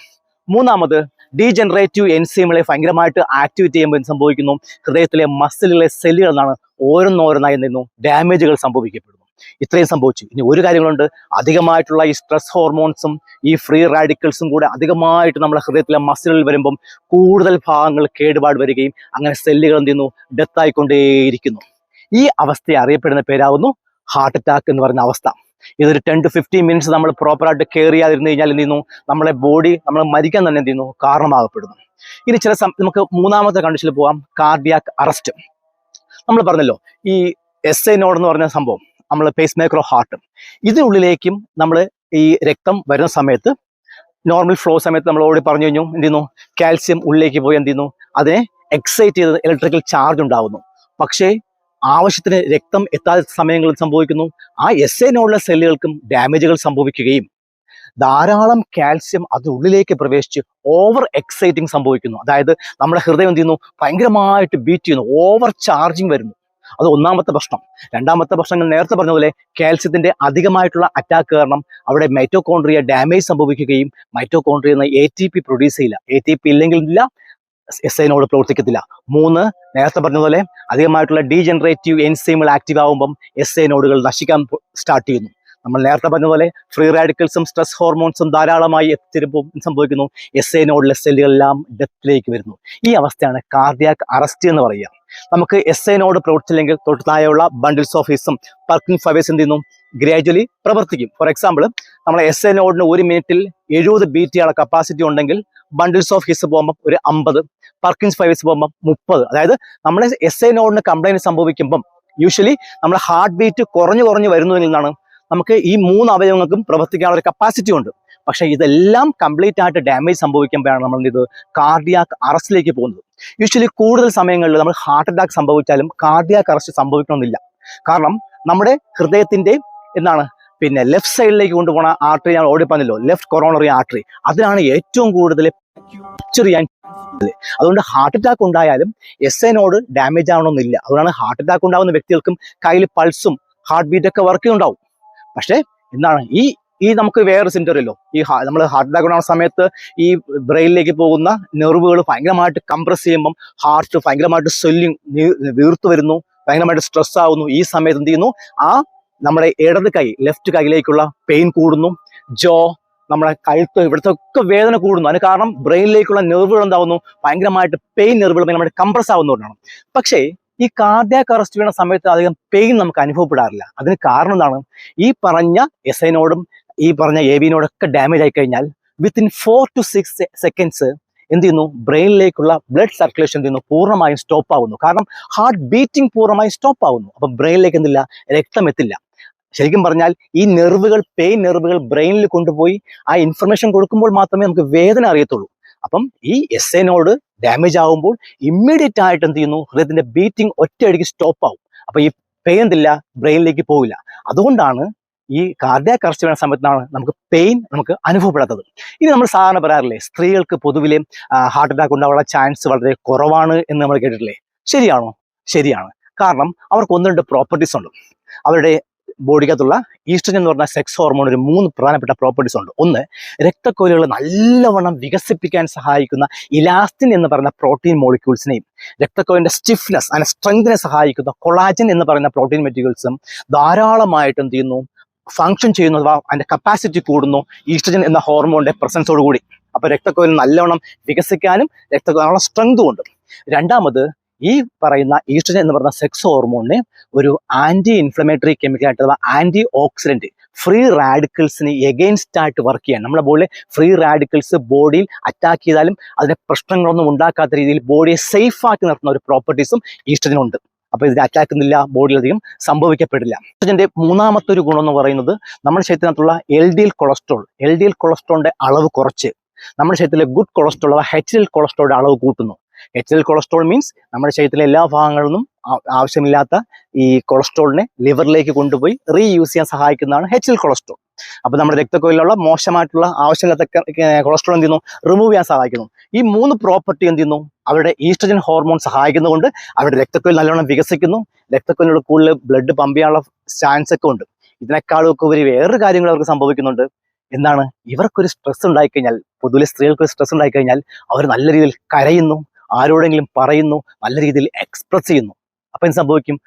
മൂന്നാമത് ഡീജനറേറ്റീവ് എൻസൈമുകളെ ഭയങ്കരമായിട്ട് ആക്ടിവേറ്റ് ചെയ്യുമ്പോൾ സംഭവിക്കുന്നു? ഹൃദയത്തിലെ മസിലുകളെ സെല്ലുകൾ എന്നാണ് ഓരോന്നോരോന്നായി നിന്നു ഡാമേജുകൾ സംഭവിക്കപ്പെടുന്നു. ഇത്രയും സംഭവിച്ചു. ഇനി ഒരു കാര്യങ്ങളുണ്ട്. അധികമായിട്ടുള്ള ഈ സ്ട്രെസ് ഹോർമോൺസും ഈ ഫ്രീ റാഡിക്കൽസും കൂടെ അധികമായിട്ട് നമ്മുടെ ഹൃദയത്തിലെ മസിലുകൾ വരുമ്പം കൂടുതൽ ഭാഗങ്ങൾ കേടുപാട് വരികയും അങ്ങനെ സെല്ലുകൾ എന്ത് ചെയ്യുന്നു? ഡെത്തായിക്കൊണ്ടേയിരിക്കുന്നു ഈ അവസ്ഥയെ അറിയപ്പെടുന്ന പേരാവുന്നു ഹാർട്ട് അറ്റാക്ക് എന്ന് പറയുന്ന അവസ്ഥ. ഇതൊരു ടെൻ ടു ഫിഫ്റ്റീൻ മിനിറ്റ്സ് നമ്മൾ പ്രോപ്പറായിട്ട് കെയർ ചെയ്യാതിരുന്നു കഴിഞ്ഞാൽ എന്ത് ചെയ്യുന്നു? നമ്മളെ ബോഡി നമ്മൾ മരിക്കാൻ തന്നെ എന്ത് ചെയ്യുന്നു? കാരണമാകപ്പെടുന്നു. ഇനി ചില നമുക്ക് മൂന്നാമത്തെ കണ്ടീഷനിൽ പോവാം. കാർഡിയാക് അറസ്റ്റ് നമ്മൾ പറഞ്ഞല്ലോ ഈ എസ് എ നോഡ് എന്ന് പറഞ്ഞ സംഭവം. നമ്മൾ പേസ് മേക്കറോ ഹാർട്ടും ഇതിനുള്ളിലേക്കും നമ്മൾ ഈ രക്തം വരുന്ന സമയത്ത് നോർമൽ ഫ്ലോ സമയത്ത് നമ്മൾ ഓടി പറഞ്ഞു കഴിഞ്ഞു എന്ത് ചെയ്യുന്നു? കാൽസ്യം ഉള്ളിലേക്ക് പോയി എന്ത് ചെയ്യുന്നു? അതിനെ എക്സൈറ്റ് ചെയ്ത് ഇലക്ട്രിക്കൽ ചാർജ് ഉണ്ടാകുന്നു പക്ഷേ ആവശ്യത്തിന് രക്തം എത്താത്ത സമയങ്ങളിൽ സംഭവിക്കുന്നു? ആ എസ് എ നോഡിലെ സെല്ലുകൾക്കും ഡാമേജുകൾ സംഭവിക്കുകയും ധാരാളം കാൽസ്യം അത് ഉള്ളിലേക്ക് പ്രവേശിച്ച് ഓവർ എക്സൈറ്റിംഗ് സംഭവിക്കുന്നു. അതായത് നമ്മുടെ ഹൃദയം എന്ത് ചെയ്യുന്നു? ഭയങ്കരമായിട്ട് ബീറ്റ് ചെയ്യുന്നു. ഓവർ ചാർജിങ് വരുന്നു. അത് ഒന്നാമത്തെ പ്രശ്നം. രണ്ടാമത്തെ പ്രശ്നങ്ങൾ നേരത്തെ പറഞ്ഞതുപോലെ പോലെ കാൽസ്യത്തിന്റെ അധികമായിട്ടുള്ള അറ്റാക്ക് കാരണം അവിടെ മൈറ്റോകോൺട്രിയ ഡാമേജ് സംഭവിക്കുകയും mitochondria A T P produce ചെയ്യില്ല. എ ടി പി ഇല്ലെങ്കിൽ ഇല്ല എസ് ഐനോട് പ്രവർത്തിക്കത്തില്ല. മൂന്ന് നേരത്തെ പറഞ്ഞതുപോലെ പോലെ അധികമായിട്ടുള്ള ഡീജനറേറ്റീവ് എൻസൈമുകൾ ആക്റ്റീവ് ആകുമ്പം എസ് ഐ നോഡുകൾ നശിക്കാൻ സ്റ്റാർട്ട് ചെയ്യുന്നു. നമ്മൾ നേരത്തെ പറഞ്ഞതുപോലെ പോലെ ഫ്രീ റാഡിക്കൽസും സ്ട്രെസ് ഹോർമോൺസും ധാരാളമായി എത്തിരുമ്പോൾ സംഭവിക്കുന്നു. എസ് എ നോഡിലെ സെല്ലുകളെല്ലാം ഡെത്തിലേക്ക് വരുന്നു. ഈ അവസ്ഥയാണ് കാർഡിയാക് അറസ്റ്റ് എന്ന് പറയുക. നമുക്ക് എസ് നോഡ് പ്രവർത്തിച്ചില്ലെങ്കിൽ തൊട്ട് താഴെയുള്ള ബണ്ടിൽസ് ഓഫ് ഹിസും പർക്കിംഗ് ഫവേഴ്സ് എന്ത് ചെയ്യുന്നു? ഗ്രാജ്വലി പ്രവർത്തിക്കും. ഫോർ എക്സാമ്പിൾ നമ്മൾ എസ് നോഡിന് ഒരു മിനിറ്റിൽ എഴുപത് ബീറ്റ് ആണ് കപ്പാസിറ്റി ഉണ്ടെങ്കിൽ ബണ്ടിൽസ് ഓഫ് ഹിസ് പോകുമ്പോൾ ഒരു അമ്പത് പർക്കിൻസ് ഫൈവേഴ്സ് പോകുമ്പോൾ മുപ്പത്. അതായത് നമ്മളെ എസ് എ നോഡിന് കംപ്ലൈന്റ് സംഭവിക്കുമ്പം യൂഷ്വലി നമ്മുടെ ഹാർട്ട് ബീറ്റ് കുറഞ്ഞു കുറഞ്ഞു വരുന്നതിൽ നിന്നാണ് നമുക്ക് ഈ മൂന്ന് അവയവങ്ങൾക്കും പ്രവർത്തിക്കാനുള്ള ഒരു കപ്പാസിറ്റി ഉണ്ട്. പക്ഷേ ഇതെല്ലാം കംപ്ലീറ്റ് ആയിട്ട് ഡാമേജ് സംഭവിക്കുമ്പോഴാണ് നമ്മൾ ഇത് കാർഡിയാക് അറസ്റ്റിലേക്ക് പോകുന്നത്. യൂഷ്വലി കൂടുതൽ സമയങ്ങളിൽ നമ്മൾ ഹാർട്ട് അറ്റാക്ക് സംഭവിച്ചാലും കാർഡിയാക് അറസ്റ്റ് സംഭവിക്കണമെന്നില്ല. കാരണം നമ്മുടെ ഹൃദയത്തിന്റെ എന്താണ്? പിന്നെ ലെഫ്റ്റ് സൈഡിലേക്ക് കൊണ്ടുപോകുന്ന ആർട്ടറി ഞാൻ ഓടി പറഞ്ഞല്ലോ ലെഫ്റ്റ് കൊറോണറി ആർട്ടറി അതിനാണ് ഏറ്റവും കൂടുതൽ ചെറിയ അതുകൊണ്ട് ഹാർട്ട് അറ്റാക്ക് ഉണ്ടായാലും എസ് നോട് ഡാമേജ് ആവണമെന്നില്ല. അതുകൊണ്ടാണ് ഹാർട്ട് അറ്റാക്ക് ഉണ്ടാകുന്ന വ്യക്തികൾക്കും കയ്യിൽ പൾസും ഹാർട്ട് ബീറ്റ് ഒക്കെ വർക്ക് ഉണ്ടാവും പക്ഷേ എന്താണ്? ഈ ഈ നമുക്ക് വേറെ സിംറ്ററില്ലോ ഈ നമ്മൾ ഹാർട്ട് അറ്റാക്ക് ഉണ്ടാകുന്ന സമയത്ത് ഈ ബ്രെയിനിലേക്ക് പോകുന്ന നെർവുകൾ ഭയങ്കരമായിട്ട് കംപ്രസ് ചെയ്യുമ്പം ഹാർട്ട് ഭയങ്കരമായിട്ട് സ്വെല്ലിങ് വീർത്തു വരുന്നു ഭയങ്കരമായിട്ട് സ്ട്രെസ് ആവുന്നു. ഈ സമയത്ത് എന്ത് ചെയ്യുന്നു? ആ നമ്മുടെ ഇടത് കൈ ലെഫ്റ്റ് കൈയിലേക്കുള്ള പെയിൻ കൂടുന്നു. ജോ നമ്മുടെ കഴുത്ത് ഇവിടുത്തെ ഒക്കെ വേദന കൂടുന്നു. അതിന് കാരണം ബ്രെയിനിലേക്കുള്ള നെർവുകൾ എന്താവുന്നു? ഭയങ്കരമായിട്ട് പെയിൻ നെർവുകൾ ഭയങ്കരമായിട്ട് കംപ്രസ് ആവുന്നതുകൊണ്ടാണ്. പക്ഷേ ഈ കാർഡിയാക് അറസ്റ്റ് വീണ സമയത്ത് അധികം പെയിൻ നമുക്ക് അനുഭവപ്പെടാറില്ല. അതിന് കാരണം എന്താണ്? ഈ പറഞ്ഞ എസ് ഐനോടും ഈ പറഞ്ഞ എ വിനോടൊക്കെ ഡാമേജ് ആയി കഴിഞ്ഞാൽ within four to six seconds എന്ത് ചെയ്യുന്നു? ബ്രെയിനിലേക്കുള്ള ബ്ലഡ് സർക്കുലേഷൻ എന്ത് ചെയ്യുന്നു? പൂർണമായും സ്റ്റോപ്പ് ആവുന്നു. കാരണം ഹാർട്ട് ബീറ്റിംഗ് പൂർണമായും സ്റ്റോപ്പ് ആവുന്നു. അപ്പം ബ്രെയിനിലേക്ക് എന്തില്ല? രക്തം എത്തില്ല. ശരിക്കും പറഞ്ഞാൽ ഈ നെർവുകൾ പെയിൻ നെർവുകൾ ബ്രെയിനിൽ കൊണ്ടുപോയി ആ ഇൻഫർമേഷൻ കൊടുക്കുമ്പോൾ മാത്രമേ നമുക്ക് വേദന അറിയത്തുള്ളൂ. അപ്പം ഈ എസ് എനോട് ഡാമേജ് ആകുമ്പോൾ ഇമ്മീഡിയറ്റ് ആയിട്ട് എന്ത് ചെയ്യുന്നു? ഹൃദയത്തിന്റെ ബീറ്റിംഗ് ഒറ്റയടിക്ക് സ്റ്റോപ്പ് ആവും. അപ്പൊ ഈ പെയിൻ എന്തില്ല? ബ്രെയിനിലേക്ക് പോവില്ല. അതുകൊണ്ടാണ് ഈ കാർഡിയാക് അറസ്റ്റ് വരുന്ന സമയത്താണ് നമുക്ക് പെയിൻ നമുക്ക് അനുഭവപ്പെടാത്തത്. ഇനി നമ്മൾ സാധാരണ പറയാറില്ലേ? സ്ത്രീകൾക്ക് പൊതുവിലെ ഹാർട്ട് അറ്റാക്ക് ഉണ്ടാവാനുള്ള ചാൻസ് വളരെ കുറവാണ് എന്ന് നമ്മൾ കേട്ടിട്ടില്ലേ? ശരിയാണോ? ശരിയാണ്. കാരണം അവർക്ക് ഒന്ന് രണ്ട് പ്രോപ്പർട്ടീസ് ഉണ്ട്. അവരുടെ ബോഡിക്കകത്തുള്ള ഈസ്ട്രജൻ എന്ന് പറഞ്ഞ സെക്സ് ഹോർമോൺ ഒരു മൂന്ന് പ്രധാനപ്പെട്ട പ്രോപ്പർട്ടീസ് ഉണ്ട്. ഒന്ന് രക്തക്കോലുകൾ നല്ലവണ്ണം വികസിപ്പിക്കാൻ സഹായിക്കുന്ന ഇലാസ്റ്റിൻ എന്ന് പറയുന്ന പ്രോട്ടീൻ മോളിക്യൂൾസിനെയും രക്തക്കൊലിന്റെ സ്റ്റിഫ്നെസ് അതിന് സ്ട്രെങ്തിനെ സഹായിക്കുന്ന കൊളാജൻ എന്ന് പറയുന്ന പ്രോട്ടീൻ മെറ്റീരിയൽസും ധാരാളമായിട്ട് ചെയ്യുന്നു? ഫങ്ഷൻ ചെയ്യുന്നു അഥവാ അതിന്റെ കപ്പാസിറ്റി കൂടുന്നു ഈസ്ട്രജൻ എന്ന ഹോർമോണിന്റെ പ്രസൻസോടുകൂടി കൂടി. രക്തക്കോലിന് നല്ലവണ്ണം വികസിക്കാനും രക്തക്കൊലിനുള്ള സ്ട്രെങ്തും ഉണ്ട്. രണ്ടാമത് ഈ പറയുന്ന ഈസ്ട്രജൻ എന്ന് പറയുന്ന സെക്സ് ഹോർമോണിനെ ഒരു ആന്റി ഇൻഫ്ലമേറ്ററി കെമിക്കൽ ആയിട്ട് അഥവാ ആന്റി ഓക്സിഡന്റ് ഫ്രീ റാഡിക്കൽസിന് എഗെയിൻസ്റ്റ് ആയിട്ട് വർക്ക് ചെയ്യാൻ. നമ്മളെ ബോഡിയിൽ ഫ്രീ റാഡിക്കൽസ് ബോഡിയിൽ അറ്റാക്ക് ചെയ്താലും അതിനെ പ്രശ്നങ്ങളൊന്നും ഉണ്ടാക്കാത്ത രീതിയിൽ ബോഡിയെ സേഫ് ആക്കി നിർത്തുന്ന ഒരു പ്രോപ്പർട്ടീസും ഈസ്ട്രജനുണ്ട് അപ്പോൾ ഇതിനെ അറ്റാക്ക് ബോഡിയിലധികം സംഭവിക്കപ്പെടില്ല. ഈസ്ട്രജന്റെ മൂന്നാമത്തെ ഒരു ഗുണം എന്ന് പറയുന്നത് നമ്മുടെ ശരീരത്തിനകത്തുള്ള L D L cholesterol L D L കൊളസ്ട്രോളിന്റെ അളവ് കുറച്ച്. നമ്മുടെ ശരീരത്തിലെ ഗുഡ് കൊളസ്ട്രോൾ അഥവാ എച്ച് എൽ കൊളസ്ട്രോളിന്റെ അളവ് കൂട്ടുന്നു. എച്ച് എൽ കൊളസ്ട്രോൾ മീൻസ് നമ്മുടെ ശരീരത്തിലെ എല്ലാ ഭാഗങ്ങളിൽ നിന്നും ആവശ്യമില്ലാത്ത ഈ കൊളസ്ട്രോളിനെ ലിവറിലേക്ക് കൊണ്ടുപോയി റീയൂസ് ചെയ്യാൻ സഹായിക്കുന്നതാണ് എച്ച് എൽ കൊളസ്ട്രോൾ അപ്പൊ നമ്മുടെ രക്തക്കൊയിലുള്ള മോശമായിട്ടുള്ള ആവശ്യമില്ലാത്ത കൊളസ്ട്രോൾ എന്ത് ചെയ്യുന്നു? റിമൂവ് ചെയ്യാൻ സഹായിക്കുന്നു. ഈ മൂന്ന് പ്രോപ്പർട്ടി എന്ത് ചെയ്യുന്നു? അവരുടെ ഈസ്ട്രജൻ ഹോർമോൺ സഹായിക്കുന്നതുകൊണ്ട് അവരുടെ രക്തക്കൊയിൽ നല്ലവണ്ണം വികസിക്കുന്നു. രക്തക്കൊയിലുള്ള കൂടുതൽ ബ്ലഡ് പമ്പ് ചെയ്യാനുള്ള ചാൻസ് ഒക്കെ ഉണ്ട്. ഇതിനേക്കാളും ഒക്കെ ഒരു വേറൊരു കാര്യങ്ങൾ അവർക്ക് സംഭവിക്കുന്നുണ്ട്. എന്താണ്? ഇവർക്കൊരു സ്ട്രെസ് ഉണ്ടായിക്കഴിഞ്ഞാൽ പൊതുവെ സ്ത്രീകൾക്ക് സ്ട്രെസ് ഉണ്ടായിക്കഴിഞ്ഞാൽ അവർ നല്ല രീതിയിൽ കരയുന്നു. ആരോടെങ്കിലും പറയുന്നു നല്ല രീതിയിൽ എക്സ്പ്രസ് ചെയ്യുന്നു. അപ്പം എന്ത് സംഭവിക്കും?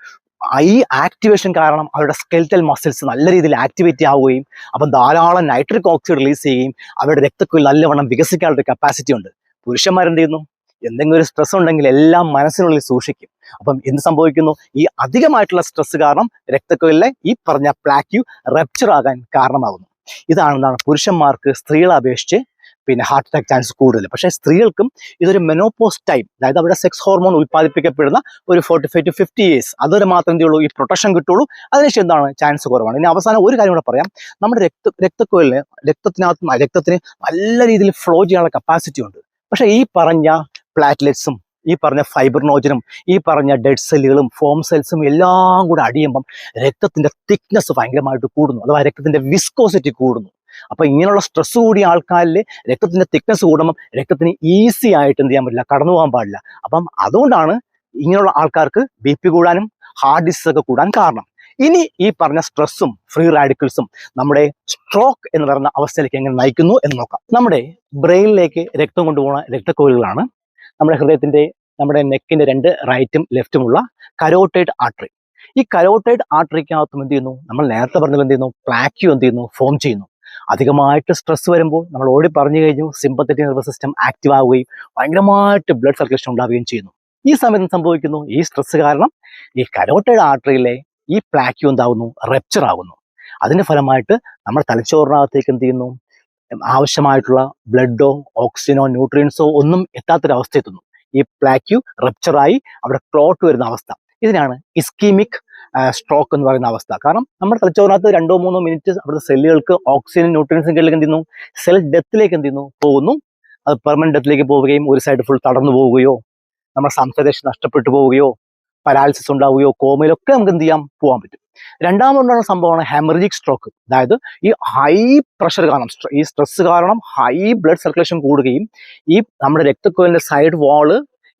ഈ ആക്ടിവേഷൻ കാരണം അവരുടെ സ്കെൽറ്റൽ മസിൽസ് നല്ല രീതിയിൽ ആക്ടിവേറ്റ് ആവുകയും അപ്പം ധാരാളം നൈട്രിക് ഓക്സൈഡ് റിലീസ് ചെയ്യുകയും അവരുടെ രക്തക്കുയിൽ നല്ലവണ്ണം വികസിക്കാനുള്ള കപ്പാസിറ്റി ഉണ്ട്. പുരുഷന്മാരെന്ത് ചെയ്യുന്നു? എന്തെങ്കിലും ഒരു സ്ട്രെസ് ഉണ്ടെങ്കിൽ എല്ലാം മനസ്സിനുള്ളിൽ സൂക്ഷിക്കും. അപ്പം എന്ത് സംഭവിക്കുന്നു? ഈ അധികമായിട്ടുള്ള സ്ട്രെസ് കാരണം രക്തക്കുഴലിലെ ഈ പറഞ്ഞ പ്ലാക്യു റപ്ചർ ആകാൻ കാരണമാകുന്നു. ഇതാണ് പുരുഷന്മാർക്ക് സ്ത്രീകളെ അപേക്ഷിച്ച് പിന്നെ ഹാർട്ട് അറ്റാക്ക് ചാൻസ് കൂടുതൽ. പക്ഷേ സ്ത്രീകൾക്കും ഇതൊരു മെനോപോസ് ടൈം അതായത് അവരുടെ സെക്സ് ഹോർമോൺ ഉൽപ്പാദിപ്പിക്കപ്പെടുന്ന ഒരു forty five to fifty years അതുവരെ മാത്രമേ എന്തുള്ളൂ ഈ പ്രൊട്ടക്ഷൻ കിട്ടുള്ളൂ. അതിനുശേഷം എന്താണ്? ചാൻസ് കുറവാണ്. ഇനി അവസാനം ഒരു കാര്യം കൂടെ പറയാം. നമ്മുടെ രക്ത രക്തക്കൊയിലിന് രക്തത്തിനകത്ത് രക്തത്തിന് നല്ല രീതിയിൽ ഫ്ലോ ചെയ്യാനുള്ള കപ്പാസിറ്റി ഉണ്ട്. പക്ഷേ ഈ പറഞ്ഞ പ്ലാറ്റ്ലെറ്റ്സും ഈ പറഞ്ഞ ഫൈബ്രിനോജനും ഈ പറഞ്ഞ ഡെഡ് സെല്ലുകളും ഫോം സെൽസും എല്ലാം കൂടെ അടിയുമ്പം രക്തത്തിന്റെ തിക്നെസ് ഭയങ്കരമായിട്ട് കൂടുന്നു. അഥവാ രക്തത്തിന്റെ വിസ്കോസിറ്റി കൂടുന്നു. അപ്പൊ ഇങ്ങനെയുള്ള സ്ട്രെസ് കൂടിയ ആൾക്കാരിൽ രക്തത്തിന്റെ തിക്നെസ് കൂടുമ്പം രക്തത്തിന് ഈസി ആയിട്ട് എന്ത് ചെയ്യാൻ പറ്റില്ല കടന്നു പോകാൻ പാടില്ല. അപ്പം അതുകൊണ്ടാണ് ഇങ്ങനെയുള്ള ആൾക്കാർക്ക് ബി പി കൂടാനും ഹാർട്ട് ഡിസീസ് ഒക്കെ കൂടാൻ കാരണം. ഇനി ഈ പറഞ്ഞ സ്ട്രെസ്സും ഫ്രീ റാഡിക്കൽസും നമ്മുടെ സ്ട്രോക്ക് എന്ന് പറയുന്ന അവസ്ഥയിലേക്ക് എങ്ങനെ നയിക്കുന്നു എന്ന് നോക്കാം. നമ്മുടെ ബ്രെയിനിലേക്ക് രക്തം കൊണ്ടുപോകുന്ന രക്തക്കോലുകളാണ് നമ്മുടെ ഹൃദയത്തിന്റെ നമ്മുടെ നെക്കിന്റെ രണ്ട് റൈറ്റും ലെഫ്റ്റുമുള്ള കരോട്ടൈഡ് ആർട്ടറി. ഈ കരോട്ടൈഡ് ആർട്ടറിക്കകത്തും എന്ത് ചെയ്യുന്നു? നമ്മൾ നേരത്തെ പറഞ്ഞത് എന്ത് ചെയ്യുന്നു? പ്ലാക്യു എന്ത് ചെയ്യുന്നു? ഫോം ചെയ്യുന്നു. അധികമായിട്ട് സ്ട്രെസ് വരുമ്പോൾ നമ്മൾ ഓടി പറഞ്ഞു കഴിഞ്ഞു സിമ്പത്തറ്റിക് നെർവസ് സിസ്റ്റം ആക്റ്റീവ് ആവുകയും ഭയങ്കരമായിട്ട് ബ്ലഡ് സർക്കുലേഷൻ ഉണ്ടാവുകയും ചെയ്യുന്നു. ഈ സമയത്ത് സംഭവിക്കുന്നു? ഈ സ്ട്രെസ് കാരണം ഈ കരോട്ടയുടെ ആർട്ടറിയിലെ ഈ പ്ലാക്യൂ എന്താവുന്നു? റെപ്ചർ ആകുന്നു അതിന്റെ ഫലമായിട്ട് നമ്മൾ തലച്ചോറിനകത്തേക്ക് എന്ത് ചെയ്യുന്നു? ആവശ്യമായിട്ടുള്ള ബ്ലഡോ ഓക്സിജനോ ന്യൂട്രിയൻസോ ഒന്നും എത്താത്തൊരവസ്ഥ എത്തുന്നു. ഈ പ്ലാക്യൂ റെപ്ചറായി അവിടെ ക്ലോട്ട് വരുന്ന അവസ്ഥ. ഇതിനാണ് ഇസ്കീമിക് സ്ട്രോക്ക് എന്ന് പറയുന്ന അവസ്ഥ. കാരണം നമ്മൾ തലച്ചോറിനകത്ത് രണ്ടോ മൂന്നോ മിനിറ്റ് അവിടുത്തെ സെല്ലുകൾക്ക് ഓക്സിജൻ ന്യൂട്രിയൻസും എന്ത് ചെയ്യുന്നു? സെൽ ഡെത്തിലേക്ക് എന്ത് പോകുന്നു. അത് പെർമനന്റ് ഡെത്തിലേക്ക് പോവുകയും ഒരു സൈഡ് ഫുൾ തടർന്നു പോവുകയോ നമ്മുടെ സംസദേശം നഷ്ടപ്പെട്ടു പോവുകയോ പരാലിസിസ് ഉണ്ടാവുകയോ കോമയിലൊക്കെ നമുക്ക് എന്ത് ചെയ്യാം? പോകാൻ പറ്റും. രണ്ടാമതുണ്ടാകുന്ന സംഭവമാണ് ഹെമറജിക് സ്ട്രോക്ക് അതായത് ഈ ഹൈ പ്രഷർ കാരണം ഈ സ്ട്രെസ് കാരണം ഹൈ ബ്ലഡ് സർക്കുലേഷൻ കൂടുകയും ഈ നമ്മുടെ രക്തക്കൊയിലിന്റെ സൈഡ് വാൾ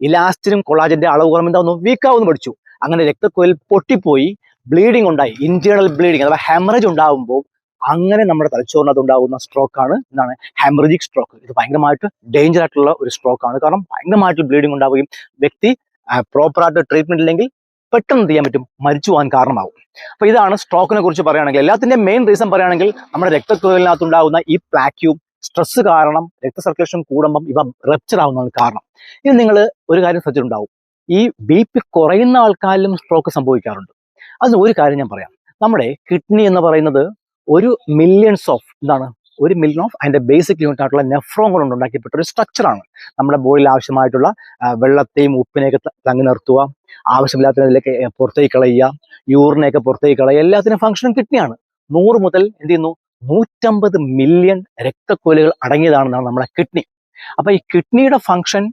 ഇലാസ്റ്റിനും കൊളാജന്റെ അളവ് കുറവ് എന്താവുന്നു വീക്കാവുന്നു പഠിച്ചു. അങ്ങനെ രക്തക്കുഴൽ പൊട്ടിപ്പോയി ബ്ലീഡിംഗ് ഉണ്ടായി ഇന്റേണൽ ബ്ലീഡിംഗ് അഥവാ ഹെമറേജ് ഉണ്ടാകുമ്പോൾ അങ്ങനെ നമ്മുടെ തലച്ചോറിനകത്ത് ഉണ്ടാകുന്ന സ്ട്രോക്ക് ആണ് എന്താണ് ഹെമറജിക് സ്ട്രോക്ക് ഇത് ഭയങ്കരമായിട്ട് ഡേഞ്ചർ ആയിട്ടുള്ള ഒരു സ്ട്രോക്ക് ആണ്. കാരണം ഭയങ്കരമായിട്ട് ബ്ലീഡിംഗ് ഉണ്ടാവുകയും വ്യക്തി പ്രോപ്പറായിട്ട് ട്രീറ്റ്മെന്റ് ഇല്ലെങ്കിൽ പെട്ടെന്ന് ചെയ്യാൻ പറ്റും? മരിച്ചു പോകാൻ കാരണമാവും. അപ്പൊ ഇതാണ് സ്ട്രോക്കിനെ കുറിച്ച് പറയുകയാണെങ്കിൽ. എല്ലാത്തിന്റെ മെയിൻ റീസൺ പറയുകയാണെങ്കിൽ നമ്മുടെ രക്തക്കുഴലിനകത്ത് ഉണ്ടാകുന്ന ഈ പ്ലാക്യൂം സ്ട്രെസ് കാരണം രക്ത സർക്കുലേഷൻ കൂടുമ്പം ഇവ റപ്ചർ ആവുന്നതാണ് കാരണം. ഇനി നിങ്ങൾ ഒരു കാര്യം ശ്രദ്ധിച്ചിട്ടുണ്ടാവും. ഈ ബി പി കുറയുന്ന ആൾക്കാരിലും സ്ട്രോക്ക് സംഭവിക്കാറുണ്ട്. അതിന് ഒരു കാര്യം ഞാൻ പറയാം. നമ്മുടെ കിഡ്നി എന്ന് പറയുന്നത് ഒരു മില്യൺസ് ഓഫ് എന്താണ് ഒരു മില്യൺ ഓഫ് അതിന്റെ ബേസിക് യൂണിറ്റ് ആയിട്ടുള്ള നെഫ്രോൺ കൊണ്ട് ഉണ്ടാക്കിയപ്പെട്ട ഒരു സ്ട്രക്ചറാണ് നമ്മുടെ ബോഡിയിൽ ആവശ്യമായിട്ടുള്ള വെള്ളത്തെയും ഉപ്പിനെയൊക്കെ തങ്ങി നിർത്തുക. ആവശ്യമില്ലാത്തതിലേക്ക് പുറത്തേക്ക് കളയുക. യൂറിനെയൊക്കെ പുറത്തേക്ക് കളയുക. എല്ലാത്തിനും ഫംഗ്ഷനും കിഡ്നിയാണ് നൂറ് മുതൽ എന്ത് ചെയ്യുന്നു? നൂറ്റമ്പത് മില്യൺ രക്തക്കൊലുകൾ അടങ്ങിയതാണെന്നാണ് നമ്മുടെ കിഡ്നി അപ്പൊ ഈ കിഡ്നിയുടെ ഫംഗ്ഷൻ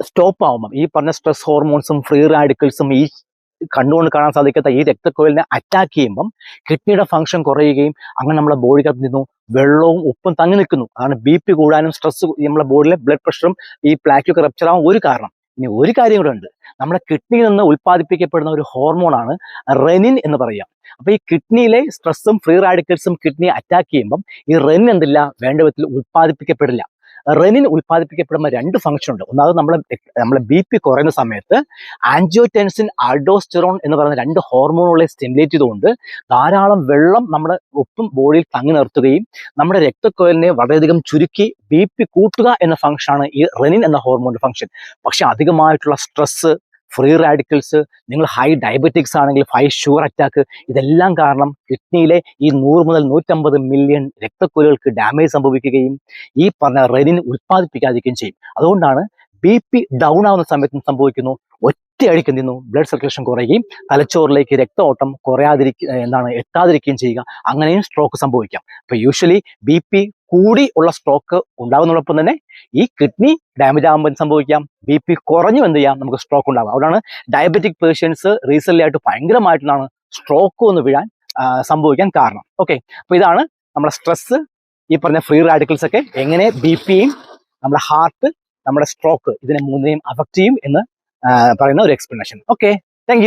സ്റ്റോപ്പ് ആവുമ്പം. ഈ പറഞ്ഞ സ്ട്രെസ് ഹോർമോൺസും ഫ്രീ റാഡിക്കൽസും ഈ കണ്ടുകൊണ്ട് കാണാൻ സാധിക്കാത്ത ഈ രക്തക്കോയിലിനെ അറ്റാക്ക് ചെയ്യുമ്പം കിഡ്നിയുടെ ഫംഗ്ഷൻ കുറയുകയും അങ്ങനെ നമ്മുടെ ബോഡിക്കകത്ത് നിന്നും വെള്ളവും ഉപ്പും തങ്ങി നിൽക്കുന്നു. അതാണ് ബി പി കൂടാനും സ്ട്രെസ് നമ്മുടെ ബോഡിയിലെ ബ്ലഡ് പ്രഷറും ഈ പ്ലാക്കൊക്കെ റപ്ചർ ആവാൻ ഒരു കാരണം. ഇനി ഒരു കാര്യം കൂടെ ഉണ്ട്. നമ്മുടെ കിഡ്നിയിൽ നിന്ന് ഉൽപ്പാദിപ്പിക്കപ്പെടുന്ന ഒരു ഹോർമോണാണ് റെനിൻ എന്ന് പറയാം. അപ്പൊ ഈ കിഡ്നിയിലെ സ്ട്രെസ്സും ഫ്രീ റാഡിക്കൽസും കിഡ്നി അറ്റാക്ക് ചെയ്യുമ്പം ഈ റെനിൻ എന്തില്ല? വേണ്ട വിധത്തിൽ ഉൽപ്പാദിപ്പിക്കപ്പെടില്ല. റെനിൻ ഉൽപ്പാദിപ്പിക്കപ്പെടുമ്പോൾ രണ്ട് ഫംഗ്ഷൻ ഉണ്ട്. ഒന്നാമത് നമ്മളെ നമ്മളെ ബി പി കുറയുന്ന സമയത്ത് ആൻജിയോടെൻസിൻ ആൾഡോസ്റ്റെറോൺ എന്ന് പറയുന്ന രണ്ട് ഹോർമോണുകളെ സ്റ്റിമുലേറ്റ് ചെയ്തുകൊണ്ട് ധാരാളം വെള്ളം നമ്മുടെ ഒപ്പം ബോഡിയിൽ തങ്ങി നിർത്തുകയും നമ്മുടെ രക്തക്കൊയലിനെ വളരെയധികം ചുരുക്കി ബി പി കൂട്ടുക എന്ന ഫംഗ്ഷനാണ് ഈ റെനിൻ എന്ന ഹോർമോണിന്റെ ഫംഗ്ഷൻ പക്ഷെ അധികമായിട്ടുള്ള സ്ട്രെസ് ഫ്രീ റാഡിക്കൽസ് നിങ്ങൾ ഹൈ ഡയബറ്റിക്സ് ആണെങ്കിൽ ഹൈ ഷുഗർ അറ്റാക്ക് ഇതെല്ലാം കാരണം കിഡ്നിയിലെ ഈ നൂറ് മുതൽ നൂറ്റമ്പത് മില്യൺ രക്തക്കുലകൾക്ക് ഡാമേജ് സംഭവിക്കുകയും ഈ പറഞ്ഞ റെനിൻ ഉൽപ്പാദിപ്പിക്കാതിരിക്കുകയും ചെയ്യും. അതുകൊണ്ടാണ് ബി പി ഡൗൺ ആവുന്ന സമയത്ത് സംഭവിക്കുന്നു? ഒറ്റയടിക്ക് ചെയ്യുന്നു? ബ്ലഡ് സർക്കുലേഷൻ കുറയുകയും തലച്ചോറിലേക്ക് രക്തഓട്ടം കുറയാതിരിക്കുക എന്താണ് എത്താതിരിക്കുകയും ചെയ്യുക. അങ്ങനെയും സ്ട്രോക്ക് സംഭവിക്കാം. അപ്പൊ യൂഷ്വലി ബി പി കൂടി ഉള്ള സ്ട്രോക്ക് ഉണ്ടാകുന്നതോടൊപ്പം തന്നെ ഈ കിഡ്നി ഡാമേജ് ആകുമ്പോൾ സംഭവിക്കാം? ബി പി കുറഞ്ഞു എന്ത് ചെയ്യാം? നമുക്ക് സ്ട്രോക്ക് ഉണ്ടാകും അതുകൊണ്ടാണ് ഡയബറ്റിക് പേഷ്യൻസ് റീസെന്റ് ആയിട്ട് ഭയങ്കരമായിട്ടാണ് സ്ട്രോക്ക് ഒന്ന് വീഴാൻ സംഭവിക്കാൻ കാരണം. ഓക്കെ അപ്പൊ ഇതാണ് നമ്മുടെ സ്ട്രെസ് ഈ പറഞ്ഞ ഫ്രീ റാഡിക്കൽസ് ഒക്കെ. എങ്ങനെ ബി പിയും നമ്മുടെ ഹാർട്ട് നമ്മുടെ സ്ട്രോക്ക് ഇതിനെ മൂന്നിനെയും അഫക്റ്റ് ചെയ്യും എന്ന് പറയുന്ന ഒരു എക്സ്പ്ലനേഷൻ ഓക്കെ താങ്ക്